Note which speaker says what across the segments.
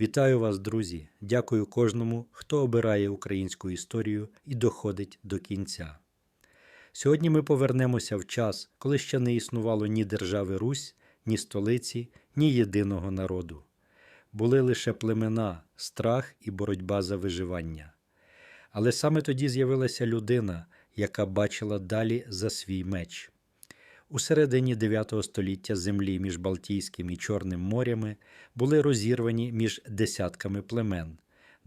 Speaker 1: Вітаю вас, друзі! Дякую кожному, хто обирає українську історію і доходить до кінця. Сьогодні ми повернемося в час, коли ще не існувало ні держави Русь, ні столиці, ні єдиного народу. Були лише племена, страх і боротьба за виживання. Але саме тоді з'явилася людина, яка бачила далі за свій меч. У середині 9 століття землі між Балтійським і Чорним морями були розірвані між десятками племен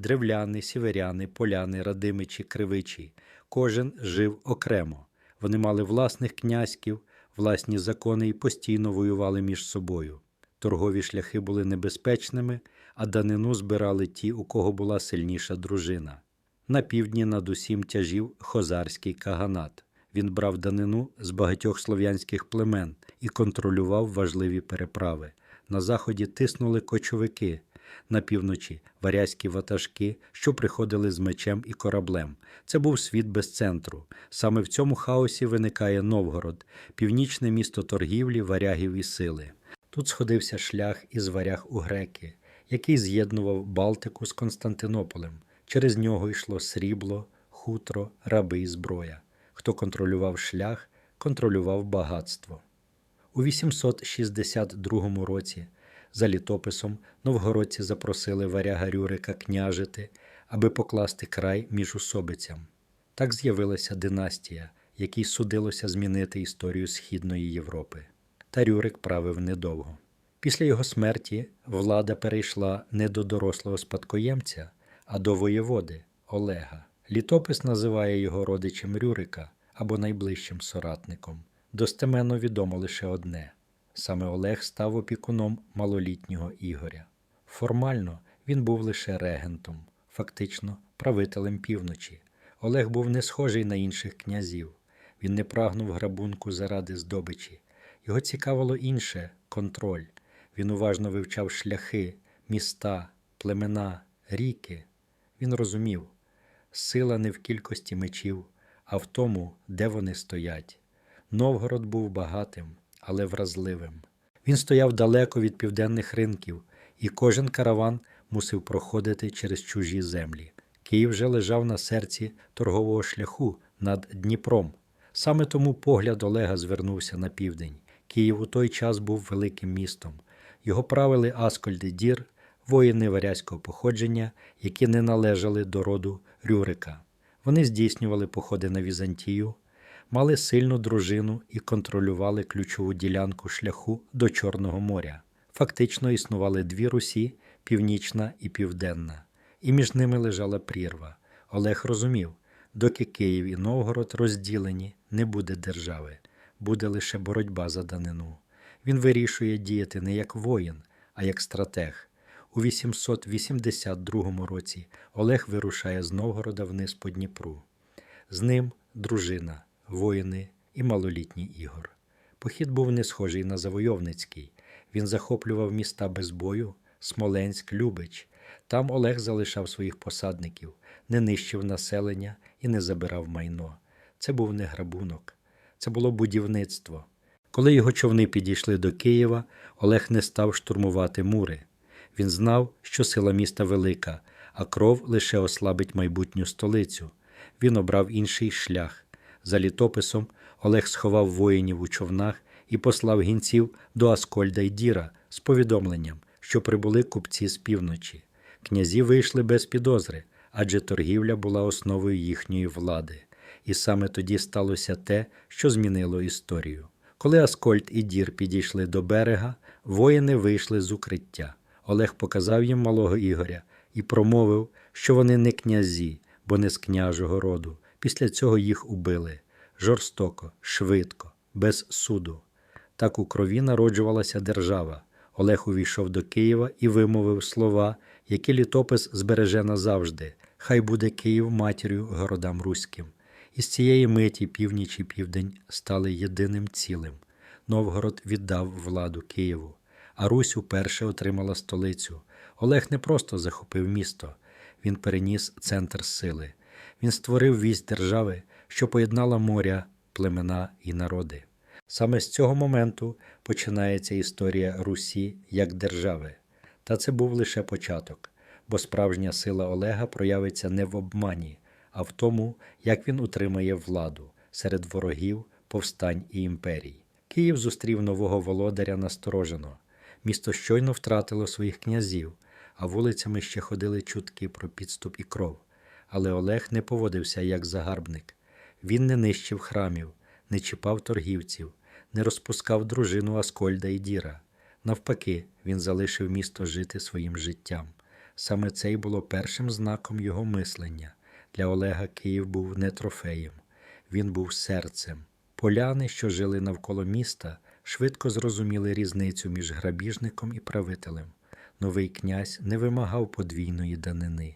Speaker 1: древляни, сіверяни, поляни, радимичі, кривичі. Кожен жив окремо. Вони мали власних князьків, власні закони і постійно воювали між собою. Торгові шляхи були небезпечними, а данину збирали ті, у кого була сильніша дружина. На півдні над усім тяжів хозарський каганат. Він брав данину з багатьох слов'янських племен і контролював важливі переправи. На заході тиснули кочовики, на півночі варязькі ватажки, що приходили з мечем і кораблем. Це був світ без центру. Саме в цьому хаосі виникає Новгород, північне місто торгівлі, варягів і сили. Тут сходився шлях із варяг у греки, який з'єднував Балтику з Константинополем. Через нього йшло срібло, хутро, раби і зброя. Хто контролював шлях, контролював багатство. У 862 році за літописом новгородці запросили варяга Рюрика княжити, аби покласти край між усобицям. Так з'явилася династія, якій судилося змінити історію Східної Європи. Та Рюрик правив недовго. Після його смерті влада перейшла не до дорослого спадкоємця, а до воєводи Олега. Літопис називає його родичем Рюрика або найближчим соратником. Достеменно відомо лише одне саме Олег став опікуном малолітнього Ігоря. Формально він був лише регентом, фактично правителем півночі. Олег був не схожий на інших князів. Він не прагнув грабунку заради здобичі. Його цікавило інше контроль. Він уважно вивчав шляхи, міста, племена, ріки. Він розумів, сила не в кількості мечів, а в тому, де вони стоять. Новгород був багатим, але вразливим. Він стояв далеко від південних ринків, і кожен караван мусив проходити через чужі землі. Київ вже лежав на серці торгового шляху над Дніпром. Саме тому погляд Олега звернувся на південь. Київ у той час був великим містом. Його правили Аскольди Дір, воїни варязького походження, які не належали до роду Рюрика. Вони здійснювали походи на Візантію, мали сильну дружину і контролювали ключову ділянку шляху до Чорного моря. Фактично існували дві Русі північна і південна, і між ними лежала прірва. Олег розумів, доки Київ і Новгород розділені, не буде держави, буде лише боротьба за данину. Він вирішує діяти не як воїн, а як стратег. У 882 році Олег вирушає з Новгорода вниз по Дніпру. З ним дружина, воїни і малолітній Ігор. Похід був не схожий на завойовницький. Він захоплював міста без бою, Смоленськ, Любич. Там Олег залишав своїх посадників, не нищив населення і не забирав майно. Це був не грабунок, це було будівництво. Коли його човни підійшли до Києва, Олег не став штурмувати мури. Він знав, що сила міста велика, а кров лише ослабить майбутню столицю. Він обрав інший шлях. За літописом Олег сховав воїнів у човнах і послав гінців до Аскольда й Діра з повідомленням, що прибули купці з півночі. Князі вийшли без підозри, адже торгівля була основою їхньої влади. І саме тоді сталося те, що змінило історію. Коли Аскольд і Дір підійшли до берега, воїни вийшли з укриття. Олег показав їм малого Ігоря і промовив, що вони не князі, бо не з княжого роду. Після цього їх убили жорстоко, швидко, без суду. Так у крові народжувалася держава. Олег увійшов до Києва і вимовив слова, які літопис збереже назавжди. Хай буде Київ матір'ю городам руським. І з цієї миті північ і південь стали єдиним цілим. Новгород віддав владу Києву, а Русь уперше отримала столицю. Олег не просто захопив місто, він переніс центр сили. Він створив вість держави, що поєднала моря, племена і народи. Саме з цього моменту починається історія Русі як держави. Та це був лише початок, бо справжня сила Олега проявиться не в обмані, а в тому, як він утримає владу серед ворогів, повстань і імперій. Київ зустрів нового володаря насторожено. Місто щойно втратило своїх князів, а вулицями ще ходили чутки про підступ і кров. Але Олег не поводився як загарбник. Він не нищив храмів, не чіпав торгівців, не розпускав дружину Аскольда і Діра. Навпаки, він залишив місто жити своїм життям. Саме це й було першим знаком його мислення. Для Олега Київ був не трофеєм, він був серцем. Поляни, що жили навколо міста, швидко зрозуміли різницю між грабіжником і правителем. Новий князь не вимагав подвійної данини.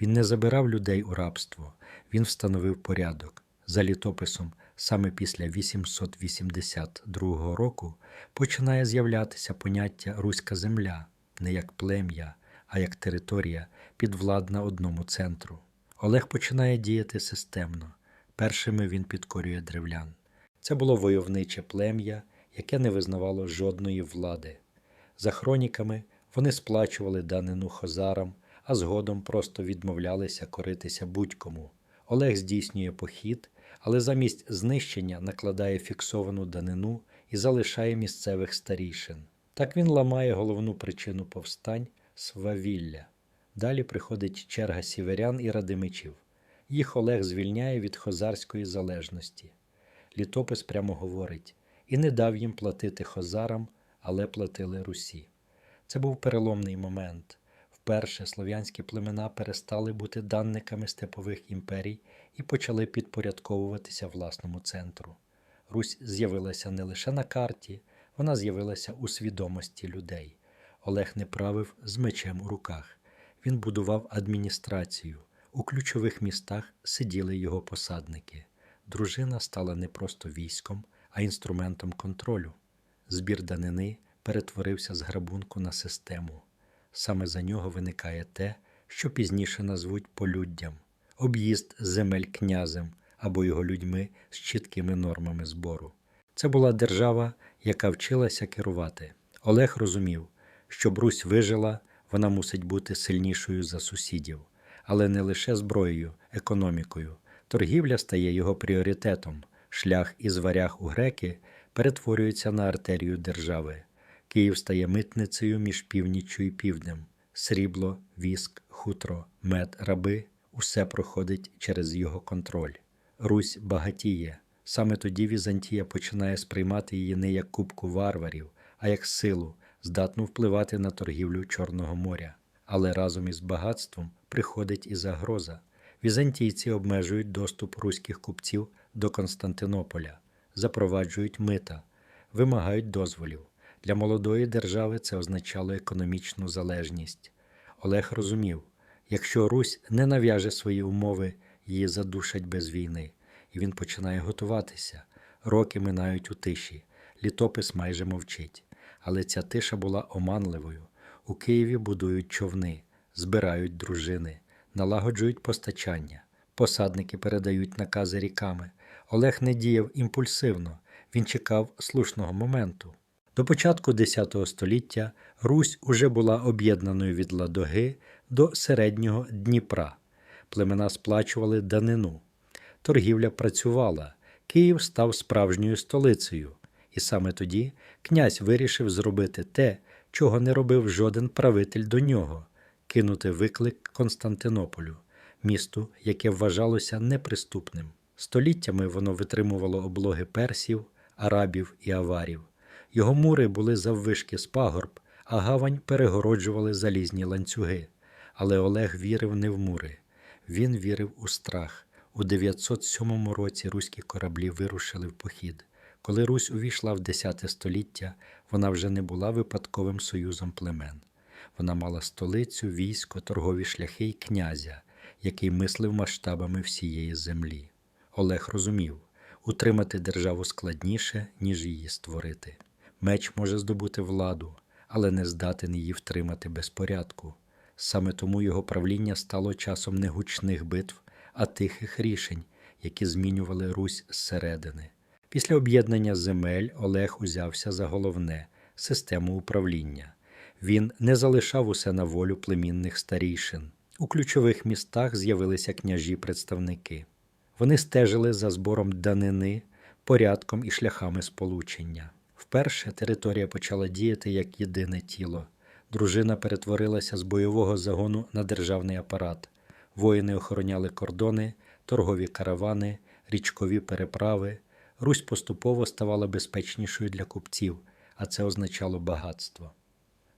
Speaker 1: Він не забирав людей у рабство, він встановив порядок. За літописом, саме після 882 року починає з'являтися поняття Руська земля не як плем'я, а як територія, підвладна одному центру. Олег починає діяти системно. Першими він підкорює древлян. Це було войовниче плем'я, яке не визнавало жодної влади. За хроніками вони сплачували данину хозарам, а згодом просто відмовлялися коритися будь-кому. Олег здійснює похід, але замість знищення накладає фіксовану данину і залишає місцевих старішин. Так він ламає головну причину повстань свавілля. Далі приходить черга сіверян і радимичів. Їх Олег звільняє від хозарської залежності. Літопис прямо говорить і не дав їм платити хозарам, але платили Русі. Це був переломний момент. Вперше слов'янські племена перестали бути данниками степових імперій і почали підпорядковуватися власному центру. Русь з'явилася не лише на карті, вона з'явилася у свідомості людей. Олег не правив з мечем у руках. Він будував адміністрацію. У ключових містах сиділи його посадники. Дружина стала не просто військом, а інструментом контролю. Збір данини перетворився з грабунку на систему. Саме за нього виникає те, що пізніше назвуть полюддям об'їзд земель князем або його людьми з чіткими нормами збору. Це була держава, яка вчилася керувати. Олег розумів, щоб Русь вижила, вона мусить бути сильнішою за сусідів, але не лише зброєю, економікою. Торгівля стає його пріоритетом. Шлях із варяг у греки перетворюється на артерію держави. Київ стає митницею між північчю і півднем. Срібло, віск, хутро, мед, раби усе проходить через його контроль. Русь багатіє. Саме тоді Візантія починає сприймати її не як кубку варварів, а як силу, здатну впливати на торгівлю Чорного моря. Але разом із багатством приходить і загроза. Візантійці обмежують доступ руських купців до Константинополя, запроваджують мита, вимагають дозволів. Для молодої держави це означало економічну залежність. Олег розумів, якщо Русь не нав'яже свої умови, її задушать без війни, і він починає готуватися. Роки минають у тиші, літопис майже мовчить. Але ця тиша була оманливою. У Києві будують човни, збирають дружини, налагоджують постачання, посадники передають накази ріками. Олег не діяв імпульсивно, він чекав слушного моменту. До початку X століття Русь уже була об'єднаною від Ладоги до середнього Дніпра. Племена сплачували данину. Торгівля працювала, Київ став справжньою столицею. І саме тоді князь вирішив зробити те, чого не робив жоден правитель до нього кинути виклик Константинополю, місту, яке вважалося неприступним. Століттями воно витримувало облоги персів, арабів і аварів. Його мури були заввишки з пагорб, а гавань перегороджували залізні ланцюги. Але Олег вірив не в мури, він вірив у страх. У 907 році руські кораблі вирушили в похід. Коли Русь увійшла в X століття, вона вже не була випадковим союзом племен. Вона мала столицю, військо, торгові шляхи й князя, який мислив масштабами всієї землі. Олег розумів, утримати державу складніше, ніж її створити. Меч може здобути владу, але не здатен її втримати без порядку. Саме тому його правління стало часом не гучних битв, а тихих рішень, які змінювали Русь зсередини. Після об'єднання земель Олег узявся за головне систему управління. Він не залишав усе на волю племінних старійшин. У ключових містах з'явилися княжі-представники. Вони стежили за збором данини, порядком і шляхами сполучення. Вперше територія почала діяти як єдине тіло. Дружина перетворилася з бойового загону на державний апарат. Воїни охороняли кордони, торгові каравани, річкові переправи. Русь поступово ставала безпечнішою для купців, а це означало багатство.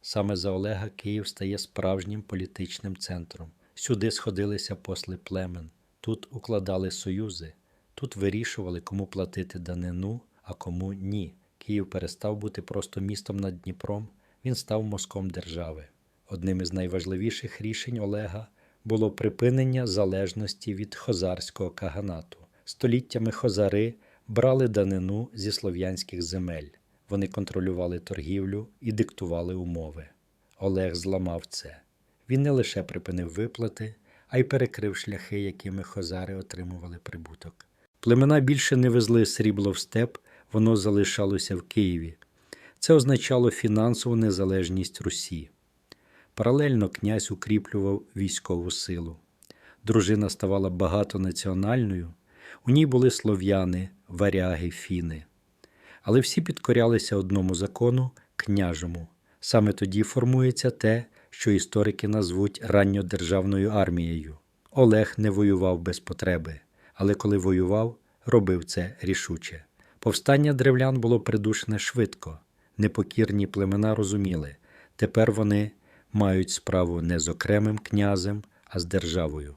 Speaker 1: Саме за Олега Київ стає справжнім політичним центром. Сюди сходилися посли племен, тут укладали союзи, тут вирішували, кому платити данину, а кому ні. Київ перестав бути просто містом над Дніпром, він став мозком держави. Одним із найважливіших рішень Олега було припинення залежності від хозарського каганату. Століттями хозари брали данину зі слов'янських земель. Вони контролювали торгівлю і диктували умови. Олег зламав це. Він не лише припинив виплати, а й перекрив шляхи, якими хозари отримували прибуток. Племена більше не везли срібло в степ, воно залишалося в Києві. Це означало фінансову незалежність Русі. Паралельно князь укріплював військову силу. Дружина ставала багатонаціональною, у ній були слов'яни, варяги, фіни. Але всі підкорялися одному закону княжому. Саме тоді формується те, що історики назвуть ранньодержавною армією. Олег не воював без потреби, але коли воював, робив це рішуче. Повстання древлян було придушене швидко. Непокірні племена розуміли, тепер вони мають справу не з окремим князем, а з державою.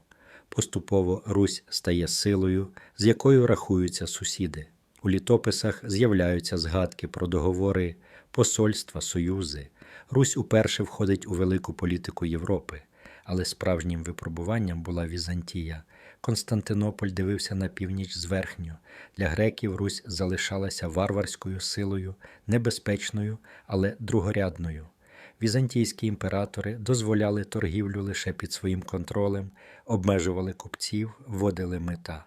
Speaker 1: Поступово Русь стає силою, з якою рахуються сусіди. У літописах з'являються згадки про договори, посольства, союзи. Русь уперше входить у велику політику Європи, але справжнім випробуванням була Візантія. Константинополь дивився на північ зверхньо. Для греків Русь залишалася варварською силою, небезпечною, але другорядною. Візантійські імператори дозволяли торгівлю лише під своїм контролем, обмежували купців, вводили мита.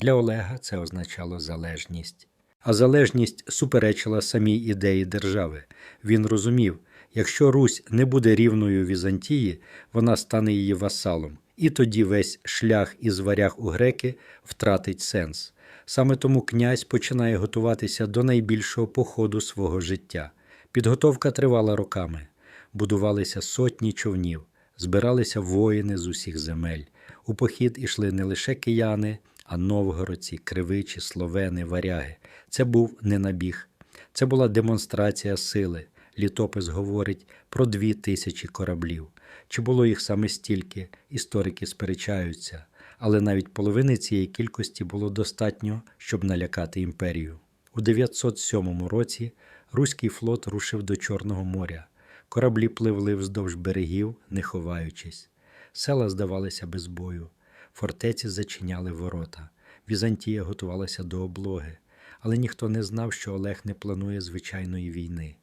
Speaker 1: Для Олега це означало залежність. А залежність суперечила самій ідеї держави. Він розумів, якщо Русь не буде рівною Візантії, вона стане її васалом, і тоді весь шлях із варяг у греки втратить сенс. Саме тому князь починає готуватися до найбільшого походу свого життя. Підготовка тривала роками. Будувалися сотні човнів, збиралися воїни з усіх земель. У похід ішли не лише кияни, а новгородці, кривичі, словени, варяги. Це був не набіг, це була демонстрація сили. Літопис говорить про дві тисячі кораблів. Чи було їх саме стільки, історики сперечаються, але навіть половини цієї кількості було достатньо, щоб налякати імперію. У 907 році руський флот рушив до Чорного моря. Кораблі пливли вздовж берегів, не ховаючись. Села здавалися без бою, фортеці зачиняли ворота. Візантія готувалася до облоги, але ніхто не знав, що Олег не планує звичайної війни.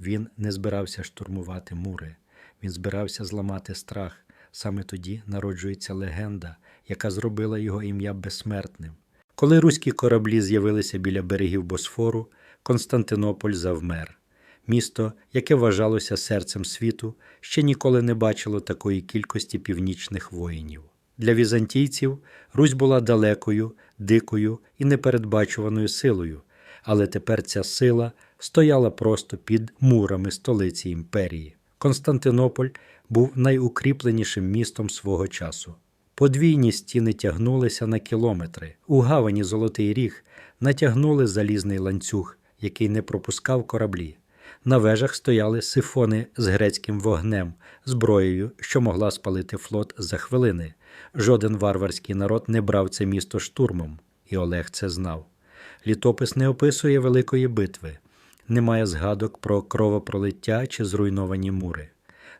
Speaker 1: Він не збирався штурмувати мури, він збирався зламати страх. Саме тоді народжується легенда, яка зробила його ім'я безсмертним. Коли руські кораблі з'явилися біля берегів Босфору, Константинополь завмер. Місто, яке вважалося серцем світу, ще ніколи не бачило такої кількості північних воїнів. Для візантійців Русь була далекою, дикою і непередбачуваною силою, але тепер ця сила стояла просто під мурами столиці імперії. Константинополь був найукріпленішим містом свого часу. Подвійні стіни тягнулися на кілометри. У гавані Золотий Ріг натягнули залізний ланцюг, який не пропускав кораблі. На вежах стояли сифони з грецьким вогнем, зброєю, що могла спалити флот за хвилини. Жоден варварський народ не брав це місто штурмом, і Олег це знав. Літопис не описує великої битви, немає згадок про кровопролиття чи зруйновані мури.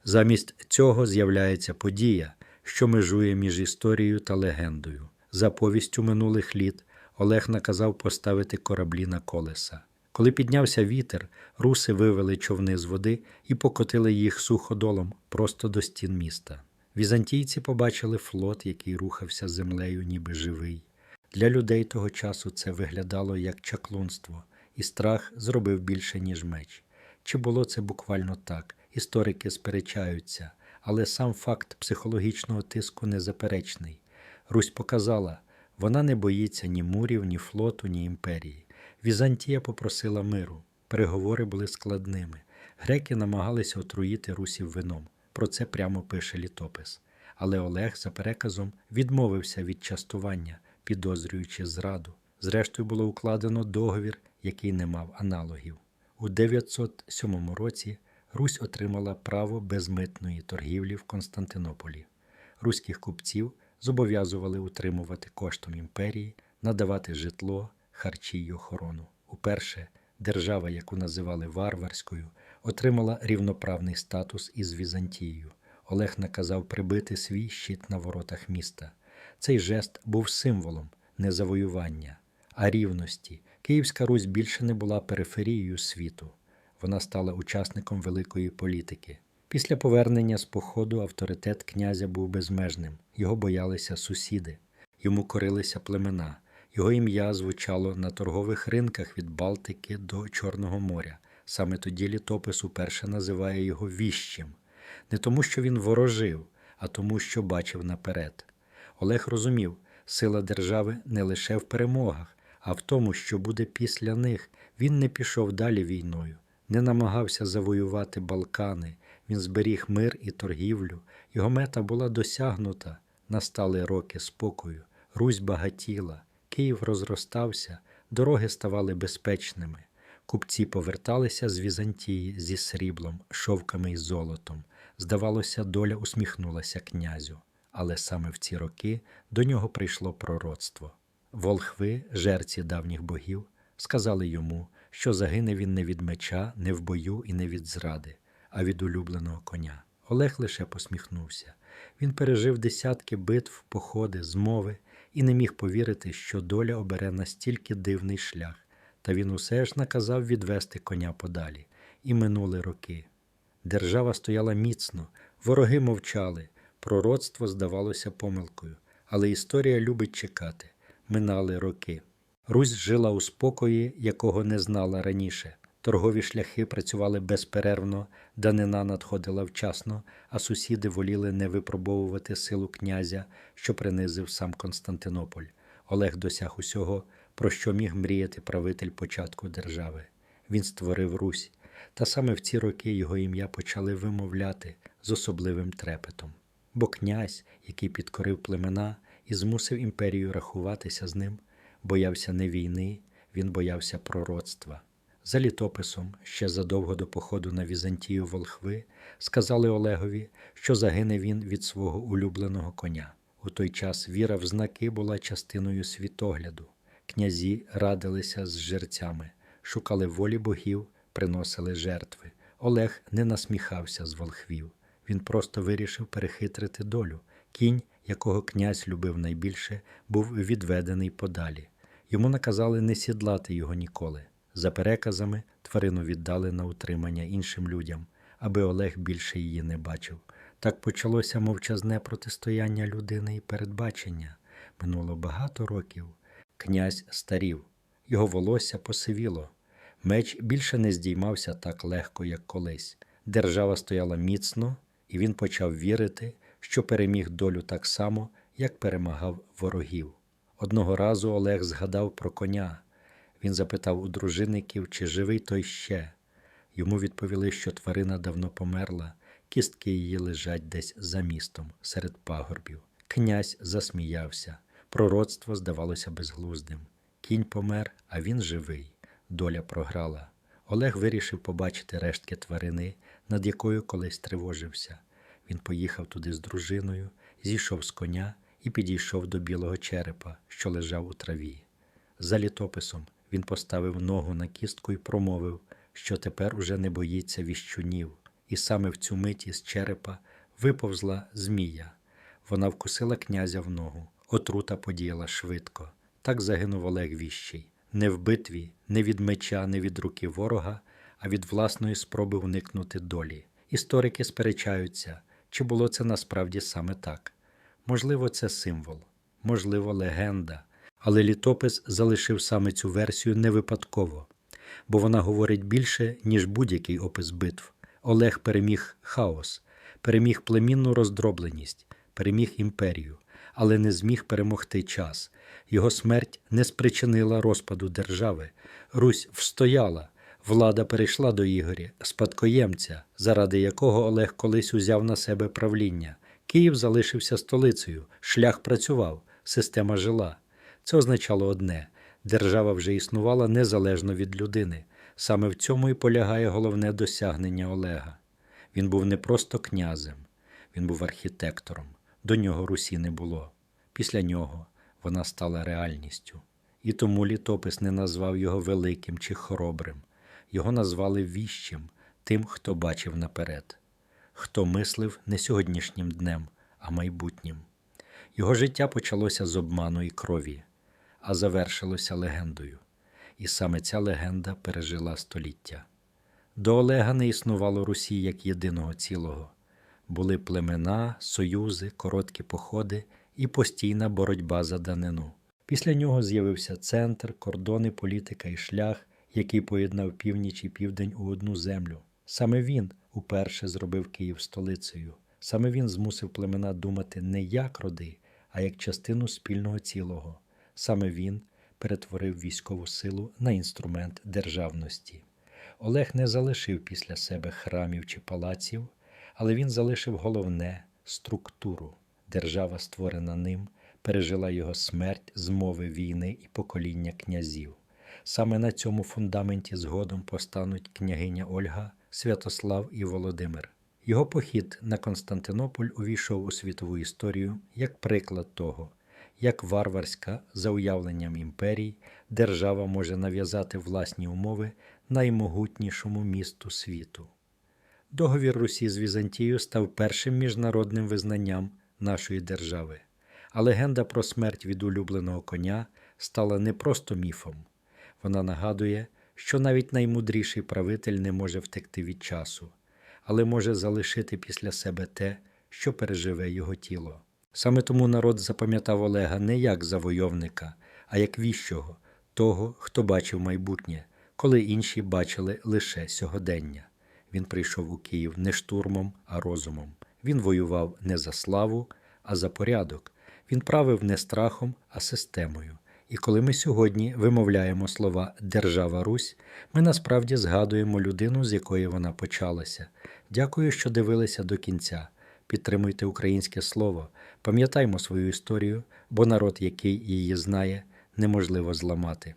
Speaker 1: Замість цього з'являється подія, що межує між історією та легендою. За повістю минулих літ Олег наказав поставити кораблі на колеса. Коли піднявся вітер, руси вивели човни з води і покотили їх суходолом просто до стін міста. Візантійці побачили флот, який рухався землею, ніби живий. Для людей того часу це виглядало як чаклунство, і страх зробив більше, ніж меч. Чи було це буквально так, Історики сперечаються, але сам факт психологічного тиску незаперечний. Русь показала, вона не боїться ні мурів, ні флоту, ні імперії. Візантія попросила миру. Переговори були складними. Греки намагалися отруїти русів вином. Про це прямо пише літопис. Але Олег за переказом відмовився від частування, підозрюючи зраду. Зрештою було укладено договір, який не мав аналогів. У 907 році Русь отримала право безмитної торгівлі в Константинополі. Руських купців зобов'язували утримувати коштом імперії, надавати житло, харчі й охорону. Уперше держава, яку називали варварською, отримала рівноправний статус із Візантією. Олег наказав прибити свій щит на воротах міста. Цей жест був символом не завоювання, а рівності. Київська Русь більше не була периферією світу. Вона стала учасником великої політики. Після повернення з походу авторитет князя був безмежним. Його боялися сусіди, йому корилися племена. Його ім'я звучало на торгових ринках від Балтики до Чорного моря. Саме тоді літопис уперше називає його віщим. Не тому, що він ворожив, а тому, що бачив наперед. Олег розумів, сила держави не лише в перемогах, а в тому, що буде після них. Він не пішов далі війною, не намагався завоювати Балкани, він зберіг мир і торгівлю. Його мета була досягнута. Настали роки спокою, Русь багатіла, Київ розростався, дороги ставали безпечними. Купці поверталися з Візантії зі сріблом, шовками і золотом. Здавалося, доля усміхнулася князю, але саме в ці роки до нього прийшло пророцтво. Волхви, жерці давніх богів, сказали йому, що загине він не від меча, не в бою і не від зради, а від улюбленого коня. Олег лише посміхнувся. Він пережив десятки битв, походи, змови і не міг повірити, що доля обере настільки дивний шлях, та він усе ж наказав відвести коня подалі. І минули роки. Держава стояла міцно, вороги мовчали, пророцтво здавалося помилкою, але історія любить чекати. Минали роки. Русь жила у спокої, якого не знала раніше. Торгові шляхи працювали безперервно, данина надходила вчасно, а сусіди воліли не випробовувати силу князя, що принизив сам Константинополь. Олег досяг усього, про що міг мріяти правитель початку держави. Він створив Русь, та саме в ці роки його ім'я почали вимовляти з особливим трепетом. Бо князь, який підкорив племена і змусив імперію рахуватися з ним, боявся не війни, він боявся пророцтва. За літописом, ще задовго до походу на Візантію волхви, сказали Олегові, що загине він від свого улюбленого коня. У той час віра в знаки була частиною світогляду. Князі радилися з жерцями, шукали волі богів, приносили жертви. Олег не насміхався з волхвів. Він просто вирішив перехитрити долю. Кінь, якого князь любив найбільше, був відведений подалі. Йому наказали не сідлати його ніколи. За переказами, тварину віддали на утримання іншим людям, аби Олег більше її не бачив. Так почалося мовчазне протистояння людини і передбачення. Минуло багато років. Князь старів, його волосся посивіло. Меч більше не здіймався так легко, як колись. Держава стояла міцно, і він почав вірити, що переміг долю так само, як перемагав ворогів. Одного разу Олег згадав про коня. Він запитав у дружинників, чи живий той ще. Йому відповіли, що тварина давно померла, кістки її лежать десь за містом, серед пагорбів. Князь засміявся. Пророцтво здавалося безглуздим. Кінь помер, а він живий. Доля програла. Олег вирішив побачити рештки тварини, над якою колись тривожився. Він поїхав туди з дружиною, зійшов з коня і підійшов до білого черепа, що лежав у траві. За літописом він поставив ногу на кістку і промовив, що тепер уже не боїться віщунів, і саме в цю миті з черепа виповзла змія. Вона вкусила князя в ногу. Отрута подіяла швидко. Так загинув Олег Віщий. Не в битві, не від меча, не від руки ворога, а від власної спроби уникнути долі. Історики сперечаються, чи було це насправді саме так. Можливо, це символ, можливо, легенда, але літопис залишив саме цю версію не випадково, бо вона говорить більше, ніж будь-який опис битв. Олег переміг хаос, переміг племінну роздробленість, переміг імперію, але не зміг перемогти час. Його смерть не спричинила розпаду держави. Русь встояла, влада перейшла до Ігоря, спадкоємця, заради якого Олег колись узяв на себе правління. Київ залишився столицею, шлях працював, система жила. Це означало одне: держава вже існувала незалежно від людини. Саме в цьому і полягає головне досягнення Олега. Він був не просто князем, він був архітектором. До нього Русі не було. Після нього вона стала реальністю. І тому літопис не назвав його великим чи хоробрим. Його назвали віщим, тим, хто бачив наперед, хто мислив не сьогоднішнім днем, а майбутнім. Його життя почалося з обману і крові, а завершилося легендою. І саме ця легенда пережила століття. До Олега не існувало Русі як єдиного цілого. Були племена, союзи, короткі походи і постійна боротьба за данину. Після нього з'явився центр, кордони, політика і шлях, який поєднав північ і південь у одну землю. Саме він уперше зробив Київ столицею. Саме він змусив племена думати не як роди, а як частину спільного цілого. Саме він перетворив військову силу на інструмент державності. Олег не залишив після себе храмів чи палаців, але він залишив головне структуру. Держава, створена ним, пережила його смерть, змови війни і покоління князів. Саме на цьому фундаменті згодом постануть княгиня Ольга, Святослав і Володимир. Його похід на Константинополь увійшов у світову історію як приклад того, як варварська, за уявленням імперій, держава може нав'язати власні умови наймогутнішому місту світу. Договір Русі з Візантією став першим міжнародним визнанням нашої держави, а легенда про смерть від улюбленого коня стала не просто міфом. Вона нагадує, що навіть наймудріший правитель не може втекти від часу, але може залишити після себе те, що переживе його тіло. Саме тому народ запам'ятав Олега не як завойовника, а як віщого, того, хто бачив майбутнє, коли інші бачили лише сьогодення. Він прийшов у Київ не штурмом, а розумом. Він воював не за славу, а за порядок. Він правив не страхом, а системою. І коли ми сьогодні вимовляємо слова Держава Русь, ми насправді згадуємо людину, з якої вона почалася. Дякую, що дивилися до кінця. Підтримуйте українське слово, пам'ятаймо свою історію, бо народ, який її знає, неможливо зламати.